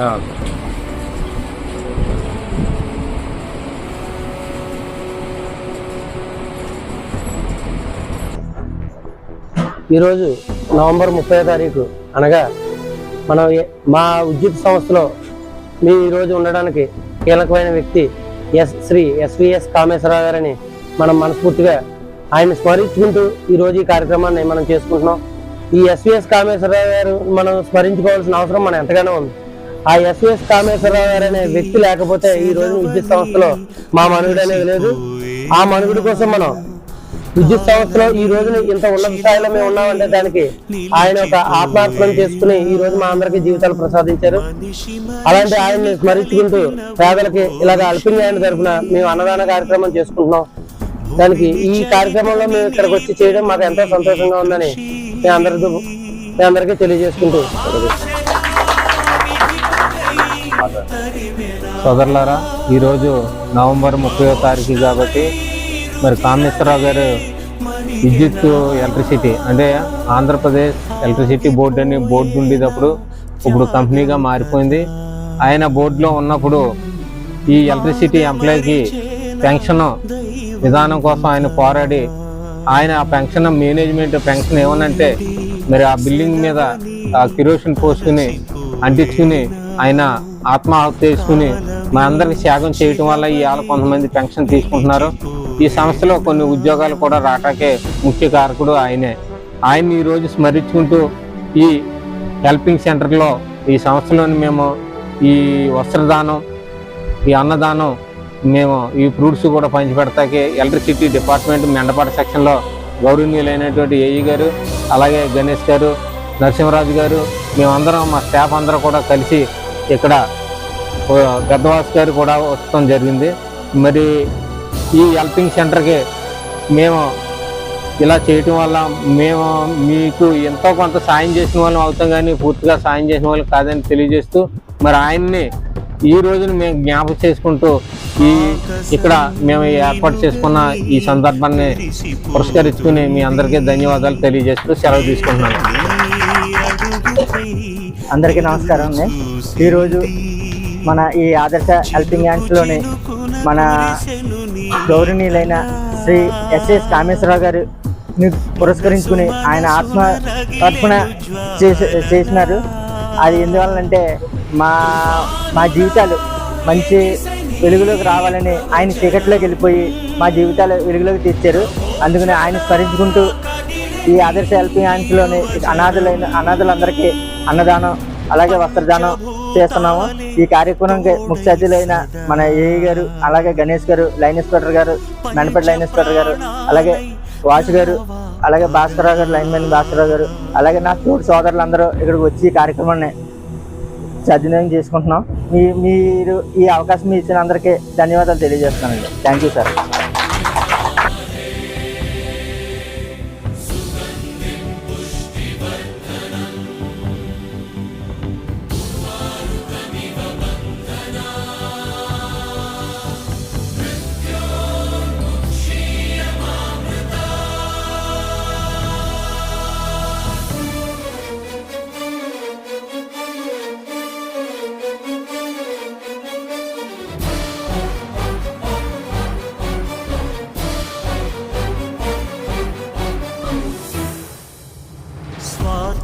ఆ. ఈరోజు నవంబర్ ముప్పై తారీఖు అనగా మనం మా విద్యుత్ సంస్థలో మీ ఈరోజు ఉండడానికి కీలకమైన వ్యక్తి ఎస్ శ్రీ ఎస్విఎస్ కామేశ్వరరావు గారని మనం మనస్ఫూర్తిగా ఆయన స్మరించుకుంటూ ఈరోజు ఈ కార్యక్రమాన్ని మనం చేసుకుంటున్నాం ఈ ఎస్విఎస్ కామేశ్వరరావు గారు మనం స్మరించుకోవాల్సిన అవసరం మనం ఎంతగానో ఉంది ఆ ఎస్ఎస్ కామేశ్వరరావు గారు అనే వ్యక్తి లేకపోతే ఈ రోజు విద్యుత్ సంస్థలో మా మనుగుడు అనేది లేదు. ఆ మనుగుడు కోసం మనం విద్యుత్ సంస్థలో ఈ రోజున ఇంత ఉన్నత స్థాయిలో మేము ఉన్నామంటే దానికి ఆయన ఒక ఆత్మార్పణం చేసుకుని ఈ రోజు మా అందరికి జీవితాలు ప్రసాదించారు. అలాంటి ఆయన్ని స్మరించుకుంటూ పేదలకి ఇలాగ అల్పింగ్ ఆయన తరఫున మేము అన్నదాన కార్యక్రమం చేసుకుంటున్నాం. దానికి ఈ కార్యక్రమంలో మేము ఇక్కడికి వచ్చి చేయడం మాకు ఎంతో సంతోషంగా ఉందని మేము అందరితో మీ అందరికీ తెలియజేసుకుంటూ సోదరులారా ఈరోజు నవంబర్ ముప్పై తారీఖు కాబట్టి మరి కామేశ్వరరావు గారు విద్యుత్ ఎలక్ట్రిసిటీ అంటే ఆంధ్రప్రదేశ్ ఎలక్ట్రిసిటీ బోర్డు అని బోర్డు ఉండేటప్పుడు ఇప్పుడు కంపెనీగా మారిపోయింది. ఆయన బోర్డులో ఉన్నప్పుడు ఈ ఎలక్ట్రిసిటీ ఎంప్లాయీకి పెన్షన్ విధానం కోసం ఆయన పోరాడి ఆయన ఆ పెన్షన్ మేనేజ్మెంట్ పెన్షన్ ఏమనంటే మరి ఆ బిల్డింగ్ మీద ఆ కిరోసిన్ పోసుకుని అంటించుకుని ఆయన ఆత్మహత్య చేసుకుని మనందరికి త్యాగం చేయటం వల్ల ఇవాళ కొంతమంది పెన్షన్ తీసుకుంటున్నారు. ఈ సంస్థలో కొన్ని ఉద్యోగాలు కూడా రాటాకే ముఖ్య కారకుడు ఆయనే. ఆయన ఈరోజు స్మరించుకుంటూ ఈ హెల్పింగ్ సెంటర్లో ఈ సంస్థలోని మేము ఈ వస్త్రదానం ఈ అన్నదానం మేము ఈ ఫ్రూట్స్ కూడా పంచిపెడతాకి ఎలక్ట్రిసిటీ డిపార్ట్మెంట్ మెండపాట సెక్షన్లో గౌరవనీయులైనటువంటి ఏఈ గారు అలాగే గణేష్ గారు నరసింహరాజు గారు మేమందరం మా స్టాఫ్ అందరం కూడా కలిసి ఇక్కడ గద్దవాస్ గారు కూడా వస్తడం జరిగింది. మరి ఈ హెల్పింగ్ సెంటర్కి మేము ఇలా చేయటం వల్ల మేము మీకు ఎంతో కొంత సాయం చేసిన వాళ్ళం అవుతాం కానీ పూర్తిగా సాయం చేసిన వాళ్ళు కాదని తెలియజేస్తూ మరి ఆయన్ని ఈ రోజున మేము జ్ఞాపకం చేసుకుంటూ ఈ ఇక్కడ మేము ఏర్పాటు చేసుకున్న ఈ సందర్భాన్ని పురస్కరించుకుని మీ అందరికీ ధన్యవాదాలు తెలియజేస్తూ సెలవు తీసుకుంటున్నాను. అందరికీ నమస్కారం అండి. ఈరోజు మన ఈ ఆదర్శ హెల్పింగ్ హ్యాండ్స్లోని మన గౌరవనీయులైన శ్రీ ఎస్ఎస్ కామేశ్వరరావు గారు పురస్కరించుకుని ఆయన ఆత్మ అర్పణ చేసి చేసినారు. అది ఎందువల్లంటే మా మా జీవితాలు మంచి వెలుగులోకి రావాలని ఆయన చీకట్లోకి వెళ్ళిపోయి మా జీవితాలు వెలుగులోకి తెచ్చారు. అందుకని ఆయన స్మరించుకుంటూ ఈ ఆదర్శ హెల్పింగ్ హ్యాండ్స్లోని అనాథులైన అనాథులందరికీ అన్నదానం అలాగే వస్త్రదానం చేస్తున్నాము. ఈ కార్యక్రమంకి ముఖ్య అతిథులైన మన ఏఈ గారు అలాగే గణేష్ గారు లైన్ ఇన్స్పెక్టర్ గారు నన్నపేట లైన్ ఇన్స్పెక్టర్ గారు అలాగే వాసు గారు అలాగే భాస్కరరావు గారు లైన్ మ్యాన్ భాస్కరరావు గారు అలాగే నా తోటి సోదరులందరూ ఇక్కడికి వచ్చి ఈ కార్యక్రమాన్ని సద్వినియోగం చేసుకుంటున్నాం. మీ మీరు ఈ అవకాశం ఇచ్చిన అందరికీ ధన్యవాదాలు తెలియజేస్తున్నానండి. Thank you sir.